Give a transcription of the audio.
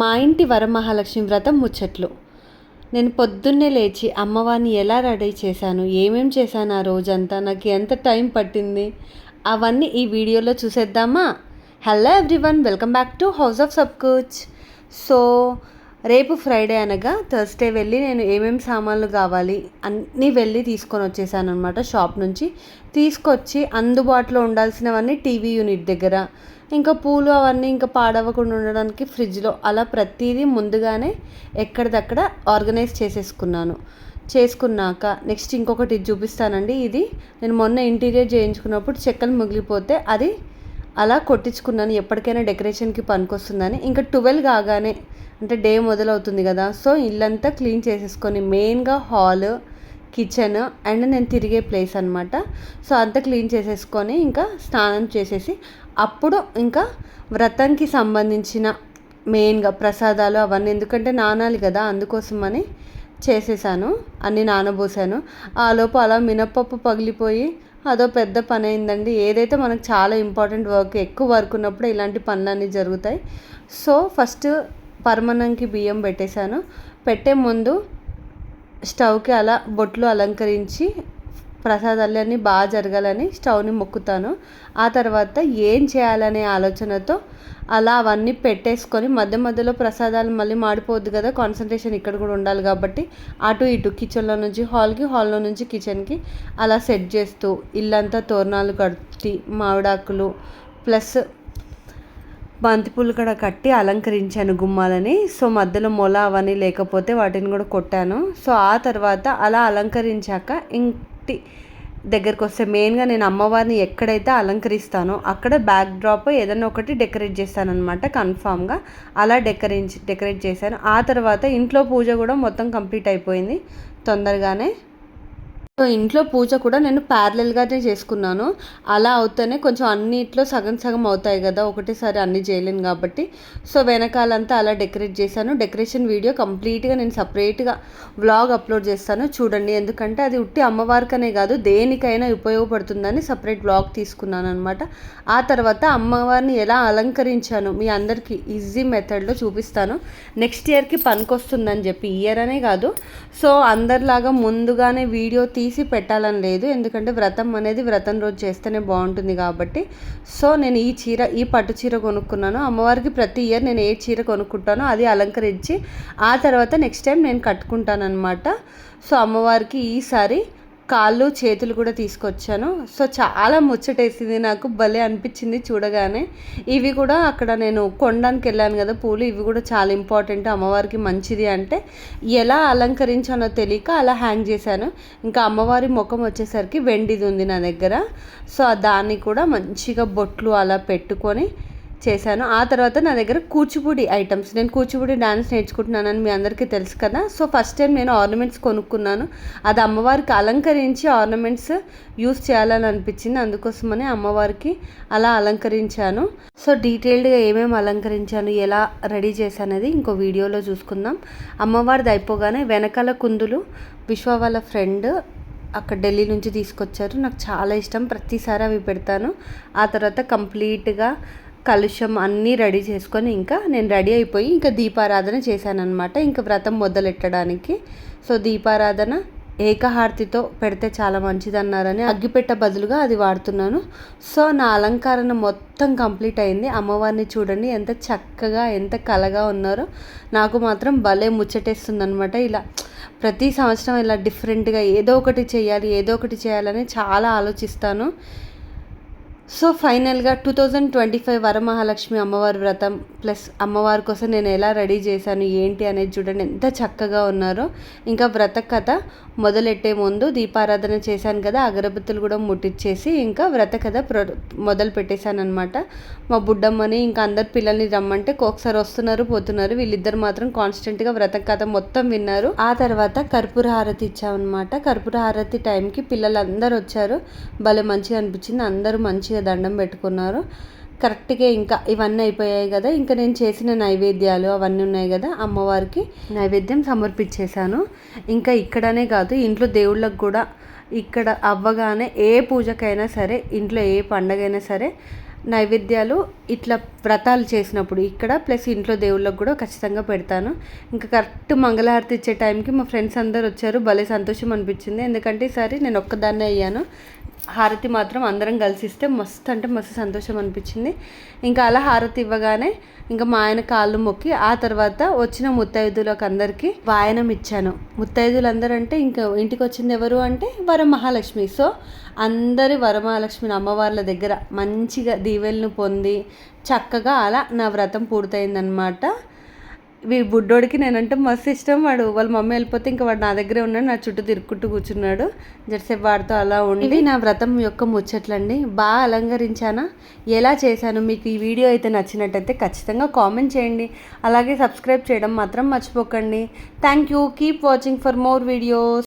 మా ఇంటి వరమహాలక్ష్మి వ్రతం ముచ్చట్లు. నేను పొద్దున్నే లేచి అమ్మవారిని ఎలా రెడీ చేశాను? ఏమేం చేశాను ఆ రోజంతా? నాకు ఎంత టైం పట్టింది? అవన్నీ ఈ వీడియోలో చూసేద్దామా? Hello everyone welcome back to house of Sabkuch so రేపు ఫ్రైడే అనగా థర్స్డే వెళ్ళి నేను ఏమేమి సామాన్లు కావాలి అన్నీ వెళ్ళి తీసుకొని వచ్చేసాను అనమాట షాప్ నుంచి తీసుకొచ్చి అందుబాటులో ఉండాల్సినవన్నీ టీవీ యూనిట్ దగ్గర. ఇంకా పూలు అవన్నీ ఇంకా పాడవకుండా ఉండడానికి ఫ్రిడ్జ్లో అలా ప్రతిదీ ముందుగానే ఎక్కడిదక్కడ ఆర్గనైజ్ చేసేసుకున్నాను. చేసుకున్నాక నెక్స్ట్ ఇంకొకటి చూపిస్తానండి. ఇది నేను మొన్న ఇంటీరియర్ చేయించుకున్నప్పుడు చెక్కలు మిగిలిపోతే అది అలా కొట్టించుకున్నాను. ఎప్పటికైనా డెకరేషన్కి పనికొస్తుందని. ఇంకా ట్వెల్వ్ కాగానే అంటే డే మొదలవుతుంది కదా సో ఇల్లంతా క్లీన్ చేసేసుకొని మెయిన్గా హాల్ కిచెన్ అండ్ నేను తిరిగే ప్లేస్ అనమాట సో అంతా క్లీన్ చేసేసుకొని ఇంకా స్నానం చేసేసి అప్పుడు ఇంకా వ్రతంకి సంబంధించిన మెయిన్గా ప్రసాదాలు అవన్నీ ఎందుకంటే నానాలి కదా అందుకోసమని చేసేసాను. అన్నీ నానబోసాను. ఆలోపు అలా మినప్పప్పు పగిలిపోయి అదో పెద్ద పని అయిందండి. ఏదైతే మనకు చాలా ఇంపార్టెంట్ వర్క్ ఎక్కువ వర్క్ ఉన్నప్పుడు ఇలాంటి పనులన్నీ జరుగుతాయి. సో ఫస్ట్ పర్మనంకి బియ్యం పెట్టేశాను. పెట్టే ముందు స్టవ్కి అలా బొట్లు అలంకరించి ప్రసాదాలన్నీ బాగా జరగాలని స్టవ్ని మొక్కుతాను. ఆ తర్వాత ఏం చేయాలనే ఆలోచనతో అలా అవన్నీ పెట్టేసుకొని మధ్య మధ్యలో ప్రసాదాలు మళ్ళీ మాడిపోద్దు కదా కాన్సన్ట్రేషన్ ఇక్కడ కూడా ఉండాలి కాబట్టి అటు ఇటు కిచెన్లో నుంచి హాల్కి హాల్లో నుంచి కిచెన్కి అలా సెట్ చేస్తూ ఇల్లంతా తోరణాలు కట్టి మామిడాకులు ప్లస్ బంతిపూలు కూడా కట్టి అలంకరించాను గుమ్మాలని. సో మధ్యలో మొల అవన్నీ లేకపోతే వాటిని కూడా కొట్టాను. సో ఆ తర్వాత అలా అలంకరించాక ఇంటి దగ్గరికి వస్తే మెయిన్గా నేను అమ్మవారిని ఎక్కడైతే అలంకరిస్తానో అక్కడ బ్యాక్ డ్రాప్ ఏదైనా ఒకటి డెకరేట్ చేస్తాను అనమాట కన్ఫామ్గా అలా డెకరేట్ డెకరేట్ చేశాను. ఆ తర్వాత ఇంట్లో పూజ కూడా మొత్తం కంప్లీట్ అయిపోయింది తొందరగానే. సో ఇంట్లో పూజ కూడా నేను ప్యారలల్గానే చేసుకున్నాను. అలా అవుతేనే కొంచెం అన్నిట్లో సగం సగం అవుతాయి కదా ఒకటేసారి అన్నీ చేయలేను కాబట్టి. సో వెనకాలంతా అలా డెకరేట్ చేశాను. డెకరేషన్ వీడియో కంప్లీట్గా నేను సపరేట్గా వ్లాగ్ అప్లోడ్ చేస్తాను. చూడండి ఎందుకంటే అది ఉట్టి అమ్మవారికనే కాదు దేనికైనా ఉపయోగపడుతుందని సపరేట్ వ్లాగ్ తీసుకున్నాను అనమాట ఆ తర్వాత అమ్మవారిని ఎలా అలంకరించాను మీ అందరికీ ఈజీ మెథడ్లో చూపిస్తాను. నెక్స్ట్ ఇయర్కి పనికొస్తుందని చెప్పి ఇయర్ అనే కాదు సో అందరిలాగా ముందుగానే వీడియో తీసి పెట్టాలని లేదు. ఎందుకంటే వ్రతం అనేది వ్రతం రోజు చేస్తేనే బాగుంటుంది కాబట్టి. సో నేను ఈ చీర ఈ పట్టు చీర కొనుక్కున్నాను. అమ్మవారికి ప్రతి ఇయర్ నేను ఏ చీర కొనుక్కుంటానో అది అలంకరించి ఆ తర్వాత నెక్స్ట్ టైం నేను కట్టుకుంటాను అనమాట సో అమ్మవారికి ఈసారి కాళ్ళు చేతులు కూడా తీసుకొచ్చాను. సో చాలా ముచ్చటేసింది నాకు. భలే అనిపించింది చూడగానే. ఇవి కూడా అక్కడ నేను కొనడానికి వెళ్ళాను కదా పూలు. ఇవి కూడా చాలా ఇంపార్టెంట్. అమ్మవారికి మంచిది అంటే ఎలా అలంకరించానో తెలియక అలా హ్యాంగ్ చేశాను. ఇంకా అమ్మవారి ముఖం వచ్చేసరికి వెండిది ఉంది నా దగ్గర. సో దాన్ని కూడా మంచిగా బొట్లు అలా పెట్టుకొని చేశాను. ఆ తర్వాత నా దగ్గర కూచిపూడి ఐటమ్స్ నేను కూచిపూడి డ్యాన్స్ నేర్చుకుంటున్నానని మీ అందరికీ తెలుసు కదా. సో ఫస్ట్ టైం నేను ఆర్నమెంట్స్ కొనుక్కున్నాను. అది అమ్మవారికి అలంకరించి ఆర్నమెంట్స్ యూస్ చేయాలని అనిపించింది. అందుకోసమని అమ్మవారికి అలా అలంకరించాను. సో డీటెయిల్డ్గా ఏమేమి అలంకరించాను ఎలా రెడీ చేశానది ఇంకో వీడియోలో చూసుకుందాం. అమ్మవారిది అయిపోగానే వెనకాల కుందులు విశ్వ వాళ్ళ ఫ్రెండ్ అక్కడ ఢిల్లీ నుంచి తీసుకొచ్చారు. నాకు చాలా ఇష్టం. ప్రతిసారి అవి పెడతాను. ఆ తర్వాత కంప్లీట్గా కలుషం అన్నీ రెడీ చేసుకొని ఇంకా నేను రెడీ అయిపోయి ఇంకా దీపారాధన చేశానమాట ఇంకా వ్రతం మొదలెట్టడానికి. సో దీపారాధన ఏకహారతితో పెడితే చాలా మంచిది అన్నారని అగ్గిపెట్ట బదులుగా అది వాడుతున్నాను. సో నా అలంకరణ మొత్తం కంప్లీట్ అయింది. అమ్మవారిని చూడండి ఎంత చక్కగా ఎంత కలగా ఉన్నారో. నాకు మాత్రం భలే ముచ్చటేస్తుంది అనమాట ఇలా ప్రతి సంవత్సరం ఇలా డిఫరెంట్గా ఏదో ఒకటి చేయాలి ఏదో ఒకటి చేయాలని చాలా ఆలోచిస్తాను. సో ఫైనల్గా two thousand twenty five Varamahalakshmi అమ్మవారి వ్రతం ప్లస్ అమ్మవారి కోసం నేను ఎలా రెడీ చేశాను ఏంటి అనేది చూడండి. ఎంత చక్కగా ఉన్నారో. ఇంకా వ్రత కథ మొదలెట్టే ముందు దీపారాధన చేశాను కదా అగరబత్తులు కూడా ముట్టించేసి ఇంకా వ్రత కథ ప్రొ మొదలు పెట్టేశాను అనమాట మా బుడ్డమ్మని ఇంకా అందరు పిల్లల్ని రమ్మంటే ఒకసారి వస్తున్నారు పోతున్నారు. వీళ్ళిద్దరు మాత్రం కాన్స్టెంట్గా వ్రత కథ మొత్తం విన్నారు. ఆ తర్వాత కర్పూర హారతి ఇచ్చామన్నమాట. కర్పూర హారతి టైంకి పిల్లలు అందరు వచ్చారు. భలే మంచిగా అనిపించింది. అందరూ మంచిగా మంచిగా దండం పెట్టుకున్నారు. కరెక్ట్గా ఇంకా ఇవన్నీ అయిపోయాయి కదా. ఇంకా నేను చేసిన నైవేద్యాలు అవన్నీ ఉన్నాయి కదా. అమ్మవారికి నైవేద్యం సమర్పించేశాను. ఇంకా ఇక్కడనే కాదు ఇంట్లో దేవుళ్ళకు కూడా ఇక్కడ అవ్వగానే ఏ పూజకైనా సరే ఇంట్లో ఏ పండగైనా సరే నైవేద్యాలు ఇట్లా వ్రతాలు చేసినప్పుడు ఇక్కడ ప్లస్ ఇంట్లో దేవుళ్ళకు కూడా ఖచ్చితంగా పెడతాను. ఇంకా కరెక్ట్ మంగళహారతి ఇచ్చే టైంకి మా ఫ్రెండ్స్ అందరు వచ్చారు. భలే సంతోషం అనిపించింది. ఎందుకంటే ఈసారి నేను ఒక్కదాన్నే అయ్యాను. హారతి మాత్రం అందరం కలిసి ఇస్తే మస్తు అంటే మస్తు సంతోషం అనిపించింది. ఇంకా అలా హారతి ఇవ్వగానే ఇంకా మా ఆయన కాళ్ళు మొక్కి ఆ తర్వాత వచ్చిన ముత్తైదులకు అందరికీ వాయనం ఇచ్చాను. ముత్తైదులందరూ అంటే ఇంకా ఇంటికి వచ్చింది ఎవరు అంటే వరమహాలక్ష్మి. సో అందరి వరమహాలక్ష్మిని అమ్మవార్ల దగ్గర మంచిగా దీవెలను పొంది చక్కగా అలా నా వ్రతం పూర్తయిందనమాట వీ బుడ్డోడికి నేనంటే మస్తు ఇష్టం. వాడు వాళ్ళ మమ్మీ వెళ్ళిపోతే ఇంకా వాడు నా దగ్గరే ఉన్నాడు నా చుట్టూ తిరుక్కుంటూ కూర్చున్నాడు. జరసేపు వాడితో అలా ఉండి నా వ్రతం యొక్క ముచ్చట్లండి. బాగా అలంకరించానా? ఎలా చేశాను? మీకు ఈ వీడియో అయితే నచ్చినట్టయితే ఖచ్చితంగా కామెంట్ చేయండి. అలాగే సబ్స్క్రైబ్ చేయడం మాత్రం మర్చిపోకండి. Thank you. Keep watching for more videos.